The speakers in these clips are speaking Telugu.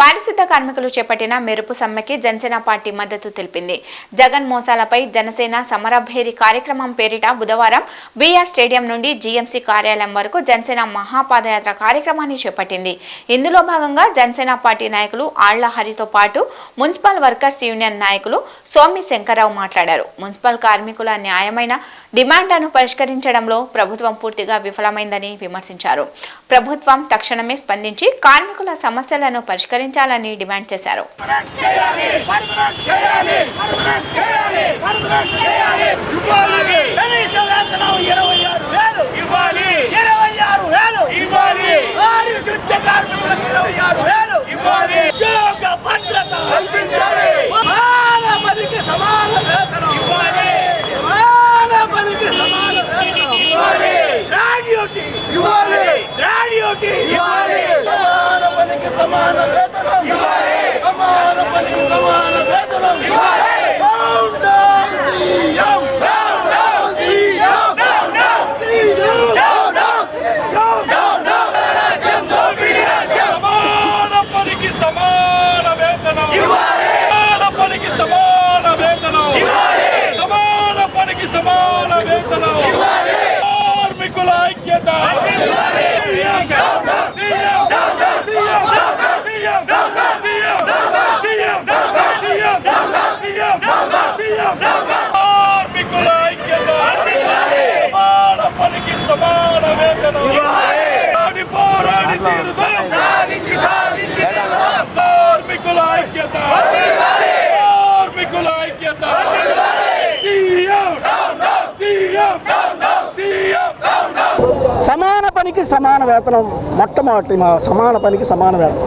పారిశుద్ధ కార్మికులు చేపట్టిన మెరుపు సమ్మెకి జనసేన పార్టీ మద్దతు తెలిపింది. జగన్ మోసాలపై జనసేన సమరభేరి కార్యక్రమం పేరిట బుధవారం బీఆర్ స్టేడియం నుండి జీఎంసీ కార్యాలయం వరకు జనసేన మహాపాదయాత్ర కార్యక్రమాన్ని చేపట్టింది. ఇందులో భాగంగా జనసేన పార్టీ నాయకులు ఆళ్ళ హరితో పాటు మున్సిపల్ వర్కర్స్ యూనియన్ నాయకులు సోమి శంకర్రావు మాట్లాడారు. మున్సిపల్ కార్మికుల న్యాయమైన డిమాండ్లను పరిష్కరించడంలో ప్రభుత్వం పూర్తిగా విఫలమైందని విమర్శించారు. ప్రభుత్వం తక్షణమే స్పందించి కార్మికుల సమస్యలను ప్రకటించాలని డిమాండ్ చేశారు ¡Gracias! Boom! సమాన పనికి సమాన వేతనం మొట్టమొదటి మా సమాన పనికి సమాన వేతనం.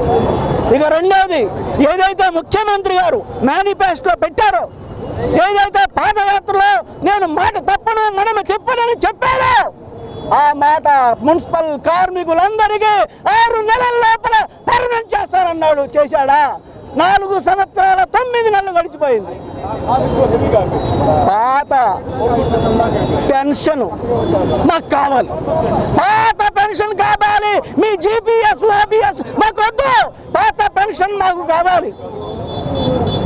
ఇక రెండవది ఏదైతే ముఖ్యమంత్రి గారు మేనిఫెస్టో పెట్టారో ఏదైతే పాదయాత్రలో నేను మాట తప్పను మనము చెప్పనని చెప్పాను ఆ మాట మున్సిపల్ కార్మికులందరికీ ఆరు నెలల లోపల పర్మనెంట్ చేస్తానన్నాడు. చేశాడా? నాలుగు సంవత్సరాల తొమ్మిది నెలలు గడిచిపోయింది. పాత పెన్షన్ మాకు కావాలి. పాత పెన్షన్ కావాలి. మీ జీపీఎస్ ఓబిఎస్ మాకు వద్దు పాత పెన్షన్ మాకు కావాలి.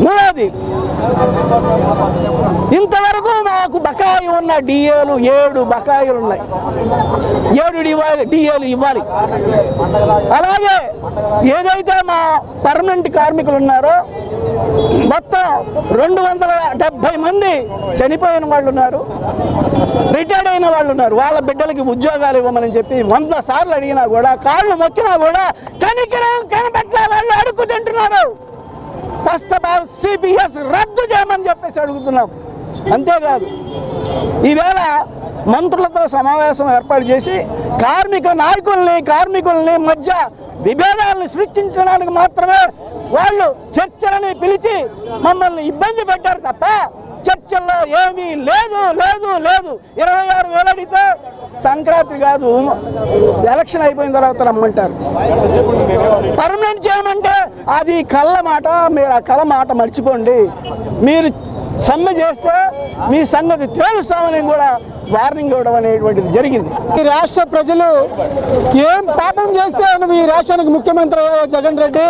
మూడోది ఇంతవరకు మాకు బకాయి ఉన్న డిఏలు ఏడు బకాయిలు ఉన్నాయి. ఏడు డిఏలు ఇవ్వాలి. అలాగే ఏదైతే మా పర్మనెంట్ కార్మికులు ఉన్నారో మొత్తం రెండు వందల డెబ్బై మంది చనిపోయిన వాళ్ళు ఉన్నారు. రిటైర్డ్ అయిన వాళ్ళు ఉన్నారు. వాళ్ళ బిడ్డలకి ఉద్యోగాలు ఇవ్వమని చెప్పి వంద సార్లు అడిగినా కూడా కాళ్ళు మొక్కినా కూడా కనికరం కనబెట్ల వాళ్ళు అడుగు తింటున్నారు. ఫస్ట్ ఆఫ్ ఆల్ రద్దు చేయమని చెప్పేసి అడుగుతున్నాం. అంతేకాదు. ఈవేళ మంత్రులతో సమావేశం ఏర్పాటు చేసి కార్మిక నాయకుల్ని కార్మికుల్ని మధ్య విభేదాలను సృష్టించడానికి మాత్రమే వాళ్ళు చర్చలని పిలిచి మమ్మల్ని ఇబ్బంది పెట్టారు తప్ప చర్చల్లో ఏమీ లేదు లేదు లేదు. ఇరవై ఆరు వేలు అడిగితే సంక్రాంతి కాదు ఎలక్షన్ అయిపోయిన తర్వాత రమ్మంటారు. పర్మనెంట్ చేయమంటే అది కళ్ళ మాట మీరు ఆ కళ్ళ మాట మర్చిపోండి. మీరు సమ్మె చేస్తే మీ సంగతి తేలుస్తామని కూడా వార్నింగ్ ఇవ్వడం అనేటువంటిది జరిగింది. ఈ రాష్ట్ర ప్రజలు ఏం పాపం చేస్తే నువ్వు ఈ రాష్ట్రానికి ముఖ్యమంత్రి జగన్ రెడ్డి?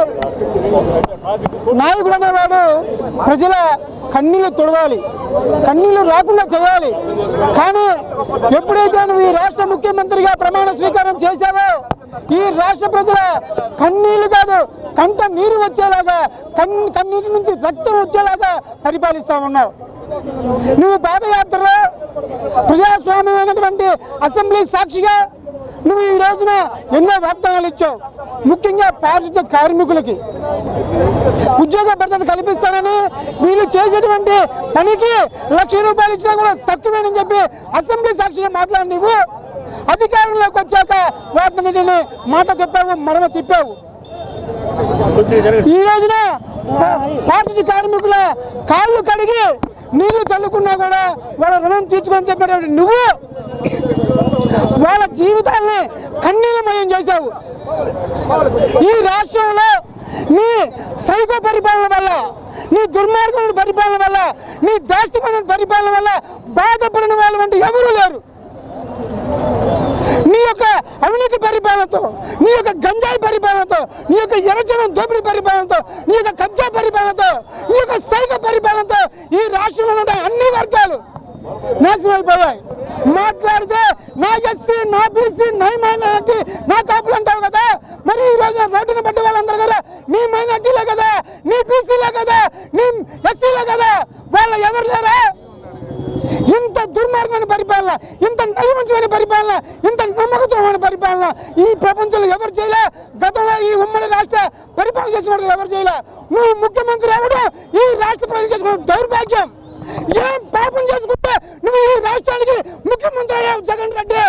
నాయకుడు అనేవాడు ప్రజల కన్నీళ్ళు తుడవాలి కన్నీళ్ళు రాకుండా చేయాలి. కానీ ఎప్పుడైతే నువ్వు ఈ రాష్ట్ర ముఖ్యమంత్రిగా ప్రమాణ స్వీకారం చేశావో ఈ రాష్ట్ర ప్రజల కన్నీళ్ళు కాదు కంట నీరు వచ్చేలాగా కన్ కన్నీటి నుంచి రక్తం వచ్చేలాగా పరిపాలిస్తా ఉన్నావు. నువ్వు పాదయాత్రలో ప్రజాస్వామ్యమైనటువంటి అసెంబ్లీ సాక్షిగా నువ్వు ఈ రోజున ఎన్నో వాగ్దానాలు ఇచ్చావు. ముఖ్యంగా పారిశుద్ధ కార్మికులకి. ఉద్యోగ భద్రత కల్పిస్తానని వీళ్ళు చేసేటువంటి పనికి లక్ష రూపాయలు ఇచ్చినా కూడా తక్కువేనని చెప్పి అసెంబ్లీ సాక్షిగా మాట్లాడి నువ్వు అధికారంలోకి వచ్చాక వాటిని మాట తిప్పావు మడమ తిప్పావు. ఈ రోజున పా- పారిశుద్ధ కార్మికుల కాళ్ళు కడిగి నీళ్ళు చల్లుకున్నా కూడా వాళ్ళ రుణం తీర్చుకొని చెప్పినటువంటి నువ్వు వాళ్ళ జీవితాల్ని కన్నీలమయం చేశావు. ఈ రాష్ట్రంలో నీ సైకో పరిపాలన వల్ల నీ దుర్మార్గమైన పరిపాలన వల్ల నీ దాష్టికమైన పరిపాలన వల్ల బాధపడిన వాళ్ళు అంటే ఎవరూ లేరు. నీ యొక్క అవినీతి పరిపాలనతో నీ యొక్క గంజాయి పరిపాలనతో నీ యొక్క ఎర్రచనం దోపిడీ పరిపాలనతో నీ యొక్క కబ్జా పరిపాలనతో నీ యొక్క సైక పరిపాలనతో ఈ రాష్ట్రంలో ఉన్న అన్ని వర్గాలు నాశనం అయిపోయాయి మాట్లాడితే నా ఎస్సీ నా బీసీ నా మైనార్టీ నా కాపులు అంటావు కదా? మరి ఈరోజు రోజు రోడ్డున పడ్డ వాళ్ళందరూ కదా? నీ మైనార్టీలే కదా? నీ బీసీలే కదా? నీ ఎస్సీలే కదా? వాళ్ళు ఎవరు లేరా? ఇంత దుర్మార్గమైన పరిపాలన ఇంత నైవంచమైన పరిపాలన ఇంత నమ్మకత్వమైన పరిపాలన ఈ ప్రపంచంలో ఎవరు చేయలే? గతంలో ఈ ఉమ్మడి రాష్ట్ర పరిపాలన చేసిన ఎవరు చేయలే? నువ్వు ముఖ్యమంత్రి అవ్వడం ఈ రాష్ట్ర ప్రజలు చేసుకున్న దౌర్భాగ్యం. ఏం పాపం చేసుకుంటే నువ్వు ఈ రాష్ట్రానికి ముఖ్యమంత్రి అయ్యావు జగన్ రెడ్డి?